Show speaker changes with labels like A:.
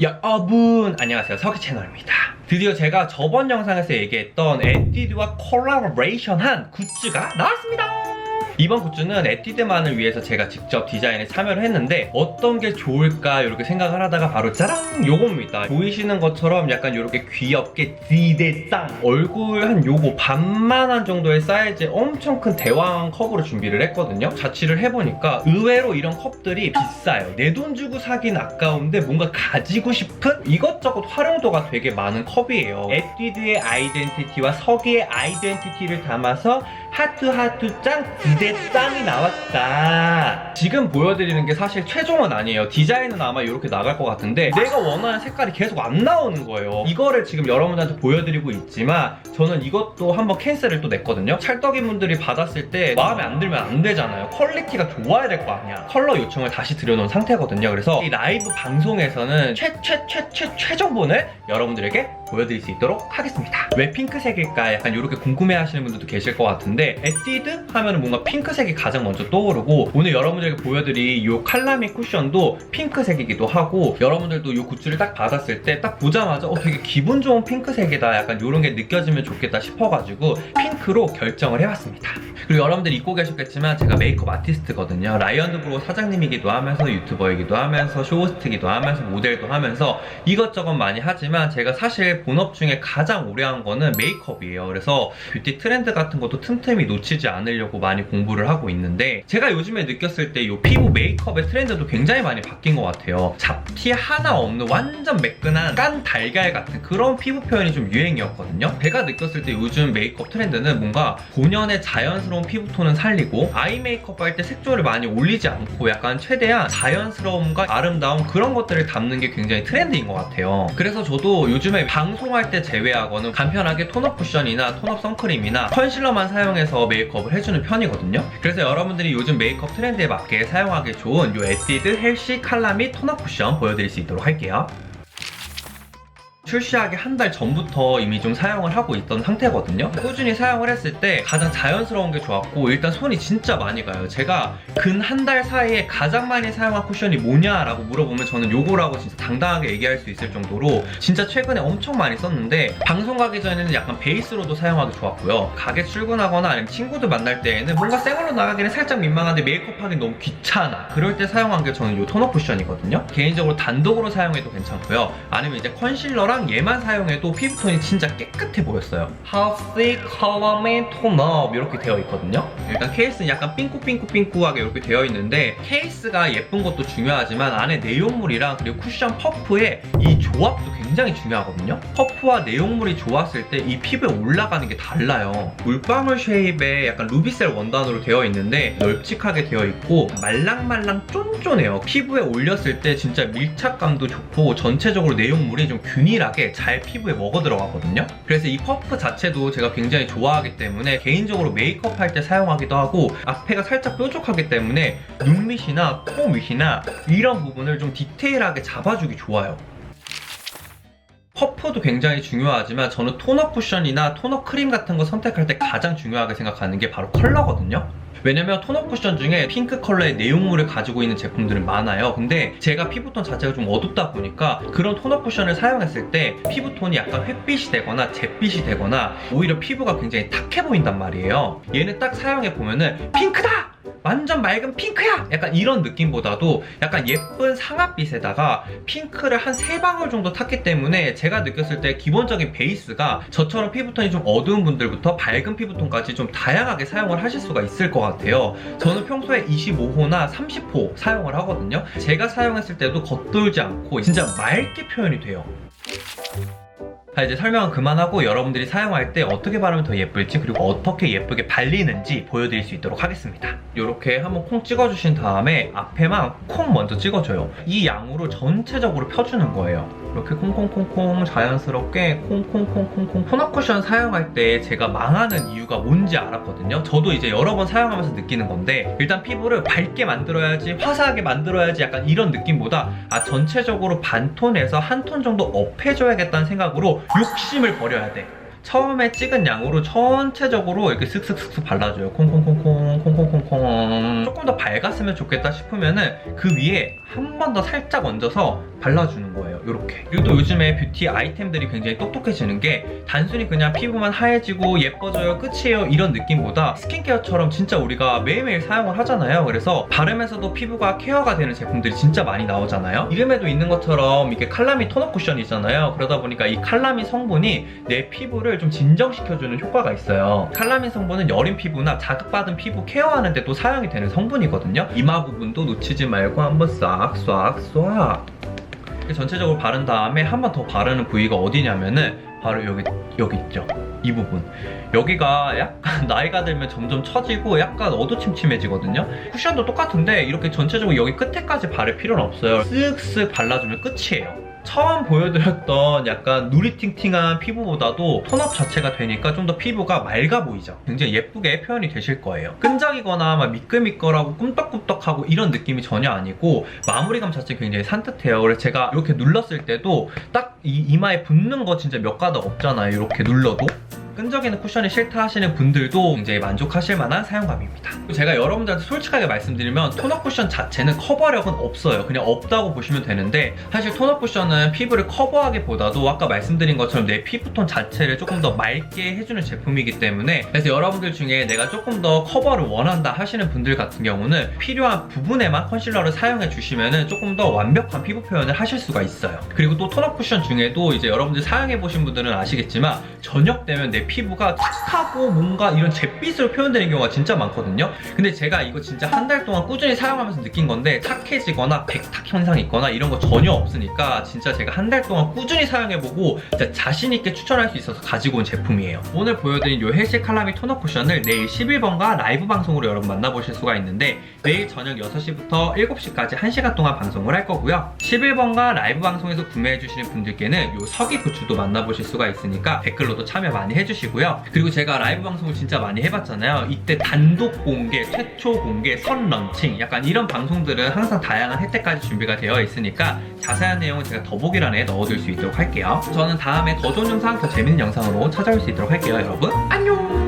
A: 여러분 안녕하세요. 서기 채널입니다. 드디어 제가 저번 영상에서 얘기했던 에뛰드와 콜라보레이션한 굿즈가 나왔습니다 이번 굿즈는 에뛰드만을 위해서 제가 직접 디자인에 참여를 했는데 어떤 게 좋을까 이렇게 생각을 하다가 바로 짜랑! 요겁니다. 보이시는 것처럼 약간 이렇게 귀엽게 디데짱 얼굴 한 요거 반만한 정도의 사이즈의 엄청 큰 대왕 컵으로 준비를 했거든요. 자취를 해보니까 의외로 이런 컵들이 비싸요. 내 돈 주고 사긴 아까운데 뭔가 가지고 싶은 이것저것 활용도가 되게 많은 컵이에요. 에뛰드의 아이덴티티와 서기의 아이덴티티를 담아서 하트 하트 짱 디데 짱이 나왔다. 지금 보여드리는 게 사실 최종은 아니에요. 디자인은 아마 이렇게 나갈 것 같은데 내가 원하는 색깔이 계속 안 나오는 거예요. 이거를 지금 여러분들한테 보여드리고 있지만 저는 이것도 한번 캔슬을 또 냈거든요. 찰떡이 분들이 받았을 때 마음에 안 들면 안 되잖아요. 퀄리티가 좋아야 될 거 아니야. 컬러 요청을 다시 드려놓은 상태거든요. 그래서 이 라이브 방송에서는 최 최 최 최 최종본을 여러분들에게 보여드릴 수 있도록 하겠습니다. 왜 핑크색일까? 약간 이렇게 궁금해 하시는 분들도 계실 것 같은데 에뛰드 하면 은 뭔가 핑크색이 가장 먼저 떠오르고 오늘 여러분들에게 보여드릴 이 칼라미 쿠션도 핑크색이기도 하고 여러분들도 이 굿즈를 딱 받았을 때 딱 보자마자 어 되게 기분 좋은 핑크색이다. 약간 이런 게 느껴지면 좋겠다 싶어가지고 핑크로 결정을 해봤습니다 그리고 여러분들이 잊고 계셨겠지만 제가 메이크업 아티스트거든요. 라이언드 브로 사장님이기도 하면서 유튜버이기도 하면서 쇼호스트기도 하면서 모델도 하면서 이것저것 많이 하지만 제가 사실 본업 중에 가장 오래 한 거는 메이크업이에요. 그래서 뷰티 트렌드 같은 것도 틈틈이 놓치지 않으려고 많이 공부를 하고 있는데 제가 요즘에 느꼈을 때 이 피부 메이크업의 트렌드도 굉장히 많이 바뀐 것 같아요. 잡티 하나 없는 완전 매끈한 깐 달걀 같은 그런 피부 표현이 좀 유행이었거든요. 제가 느꼈을 때 요즘 메이크업 트렌드는 뭔가 본연의 자연스러운 피부톤은 살리고 아이 메이크업 할 때 색조를 많이 올리지 않고 약간 최대한 자연스러움과 아름다움 그런 것들을 담는 게 굉장히 트렌드인 것 같아요. 그래서 저도 요즘에 방송할 때 제외하고는 간편하게 톤업 쿠션이나 톤업 선크림이나 컨실러만 사용해서 메이크업을 해주는 편이거든요. 그래서 여러분들이 요즘 메이크업 트렌드에 맞게 사용하기 좋은 이 에뛰드 헬시 칼라미 톤업 쿠션 보여드릴 수 있도록 할게요 출시하기 한 달 전부터 이미 좀 사용을 하고 있던 상태거든요. 꾸준히 사용을 했을 때 가장 자연스러운 게 좋았고 일단 손이 진짜 많이 가요. 제가 근 한 달 사이에 가장 많이 사용한 쿠션이 뭐냐라고 물어보면 저는 요거라고 진짜 당당하게 얘기할 수 있을 정도로 진짜 최근에 엄청 많이 썼는데 방송 가기 전에는 약간 베이스로도 사용하기 좋았고요. 가게 출근하거나 아니면 친구들 만날 때에는 뭔가 생얼로 나가기는 살짝 민망한데 메이크업 하기 너무 귀찮아. 그럴 때 사용한 게 저는 요 톤업 쿠션이거든요. 개인적으로 단독으로 사용해도 괜찮고요. 아니면 이제 컨실러랑 얘만 사용해도 피부톤이 진짜 깨끗해 보였어요. 하우스 컬러맨 톤업 이렇게 되어 있거든요. 일단 케이스는 약간 삥꾸삥꾸삥꾸하게 이렇게 되어 있는데 케이스가 예쁜 것도 중요하지만 안에 내용물이랑 그리고 쿠션 퍼프의 이 조합도 굉장히 중요하거든요. 퍼프와 내용물이 좋았을 때 이 피부에 올라가는 게 달라요. 물방울 쉐입의 약간 루비셀 원단으로 되어 있는데 널찍하게 되어 있고 말랑말랑 쫀쫀해요. 피부에 올렸을 때 진짜 밀착감도 좋고 전체적으로 내용물이 좀 균일 하게 잘 피부에 먹어 들어가거든요. 그래서 이 퍼프 자체도 제가 굉장히 좋아하기 때문에 개인적으로 메이크업 할 때 사용하기도 하고 앞에가 살짝 뾰족하기 때문에 눈 밑이나 코 밑이나 이런 부분을 좀 디테일하게 잡아주기 좋아요. 퍼프도 굉장히 중요하지만 저는 토너 쿠션이나 토너 크림 같은 거 선택할 때 가장 중요하게 생각하는 게 바로 컬러거든요. 왜냐면 토너 쿠션 중에 핑크 컬러의 내용물을 가지고 있는 제품들은 많아요. 근데 제가 피부톤 자체가 좀 어둡다 보니까 그런 토너 쿠션을 사용했을 때 피부톤이 약간 햇빛이 되거나 잿빛이 되거나 오히려 피부가 굉장히 탁해 보인단 말이에요. 얘는 딱 사용해 보면은 핑크다! 완전 맑은 핑크야! 약간 이런 느낌보다도 약간 예쁜 상아빛에다가 핑크를 한 세 방울 정도 탔기 때문에 제가 느꼈을 때 기본적인 베이스가 저처럼 피부톤이 좀 어두운 분들부터 밝은 피부톤까지 좀 다양하게 사용을 하실 수가 있을 것 같아요. 저는 평소에 25호나 30호 사용을 하거든요. 제가 사용했을 때도 겉돌지 않고 진짜 맑게 표현이 돼요. 자 이제 설명은 그만하고 여러분들이 사용할 때 어떻게 바르면 더 예쁠지 그리고 어떻게 예쁘게 발리는지 보여드릴 수 있도록 하겠습니다. 이렇게 한번 콩 찍어주신 다음에 앞에만 콩 먼저 찍어줘요. 이 양으로 전체적으로 펴주는 거예요 이렇게 콩콩콩콩 자연스럽게 콩콩콩콩콩 토너 쿠션 사용할 때 제가 망하는 이유가 뭔지 알았거든요 저도 이제 여러 번 사용하면서 느끼는 건데 일단 피부를 밝게 만들어야지 화사하게 만들어야지 약간 이런 느낌보다 아 전체적으로 반톤에서 한 톤 정도 업해줘야겠다는 생각으로 욕심을 버려야 돼. 처음에 찍은 양으로 전체적으로 이렇게 슥슥슥슥 발라줘요. 콩콩콩콩 콩콩콩콩 조금 더 밝았으면 좋겠다 싶으면은 그 위에 한 번 더 살짝 얹어서 발라주는 거예요. 이렇게. 그리고 또 요즘에 뷰티 아이템들이 굉장히 똑똑해지는 게 단순히 그냥 피부만 하얘지고 예뻐져요 끝이에요 이런 느낌보다 스킨케어처럼 진짜 우리가 매일매일 사용을 하잖아요. 그래서 바르면서도 피부가 케어가 되는 제품들이 진짜 많이 나오잖아요. 이름에도 있는 것처럼 이게 칼라미 토너 쿠션이 있잖아요. 그러다 보니까 이 칼라미 성분이 내 피부를 좀 진정시켜주는 효과가 있어요. 칼라민 성분은 여린 피부나 자극받은 피부 케어하는 데도 사용이 되는 성분이거든요. 이마 부분도 놓치지 말고 한번 싹 싹 싹. 전체적으로 바른 다음에 한 번 더 바르는 부위가 어디냐면은 바로 여기 여기 있죠. 이 부분. 여기가 약간 나이가 들면 점점 처지고 약간 어두침침해지거든요. 쿠션도 똑같은데 이렇게 전체적으로 여기 끝에까지 바를 필요는 없어요. 쓱쓱 발라주면 끝이에요. 처음 보여드렸던 약간 누리팅팅한 피부보다도 톤업 자체가 되니까 좀 더 피부가 맑아 보이죠. 굉장히 예쁘게 표현이 되실 거예요. 끈적이거나 막 미끌미끌하고 꿈떡꿈떡하고 이런 느낌이 전혀 아니고 마무리감 자체 굉장히 산뜻해요. 그래서 제가 이렇게 눌렀을 때도 딱 이 이마에 붙는 거 진짜 몇 가닥 없잖아요. 이렇게 눌러도. 끈적이는 쿠션이 싫다 하시는 분들도 굉장히 만족하실 만한 사용감입니다. 제가 여러분들한테 솔직하게 말씀드리면 토너 쿠션 자체는 커버력은 없어요. 그냥 없다고 보시면 되는데 사실 토너 쿠션은 피부를 커버하기보다도 아까 말씀드린 것처럼 내 피부톤 자체를 조금 더 맑게 해주는 제품이기 때문에 그래서 여러분들 중에 내가 조금 더 커버를 원한다 하시는 분들 같은 경우는 필요한 부분에만 컨실러를 사용해 주시면 조금 더 완벽한 피부 표현을 하실 수가 있어요. 그리고 또 토너 쿠션 중에도 이제 여러분들 사용해 보신 분들은 아시겠지만 저녁 되면 내 피부가 착하고 뭔가 이런 잿빛으로 표현되는 경우가 진짜 많거든요. 근데 제가 이거 진짜 한 달 동안 꾸준히 사용하면서 느낀 건데 착해지거나 백탁 현상이 있거나 이런 거 전혀 없으니까 진짜 제가 한 달 동안 꾸준히 사용해보고 진짜 자신있게 추천할 수 있어서 가지고 온 제품이에요. 오늘 보여드린 요 헬시 칼라미 토너 쿠션을 내일 11번가 라이브 방송으로 여러분 만나보실 수가 있는데 내일 저녁 6시부터 7시까지 1시간 동안 방송을 할 거고요. 11번가 라이브 방송에서 구매해주시는 분들께는 요 서기 부츠도 만나보실 수가 있으니까 댓글로도 참여 많이 해주시고요. 그리고 제가 라이브 방송을 진짜 많이 해봤잖아요. 이때 단독 공개, 최초 공개, 선 런칭 약간 이런 방송들은 항상 다양한 혜택까지 준비가 되어 있으니까 자세한 내용은 제가 더보기란에 넣어둘 수 있도록 할게요. 저는 다음에 더 좋은 영상, 더 재밌는 영상으로 찾아올 수 있도록 할게요, 여러분. 안녕!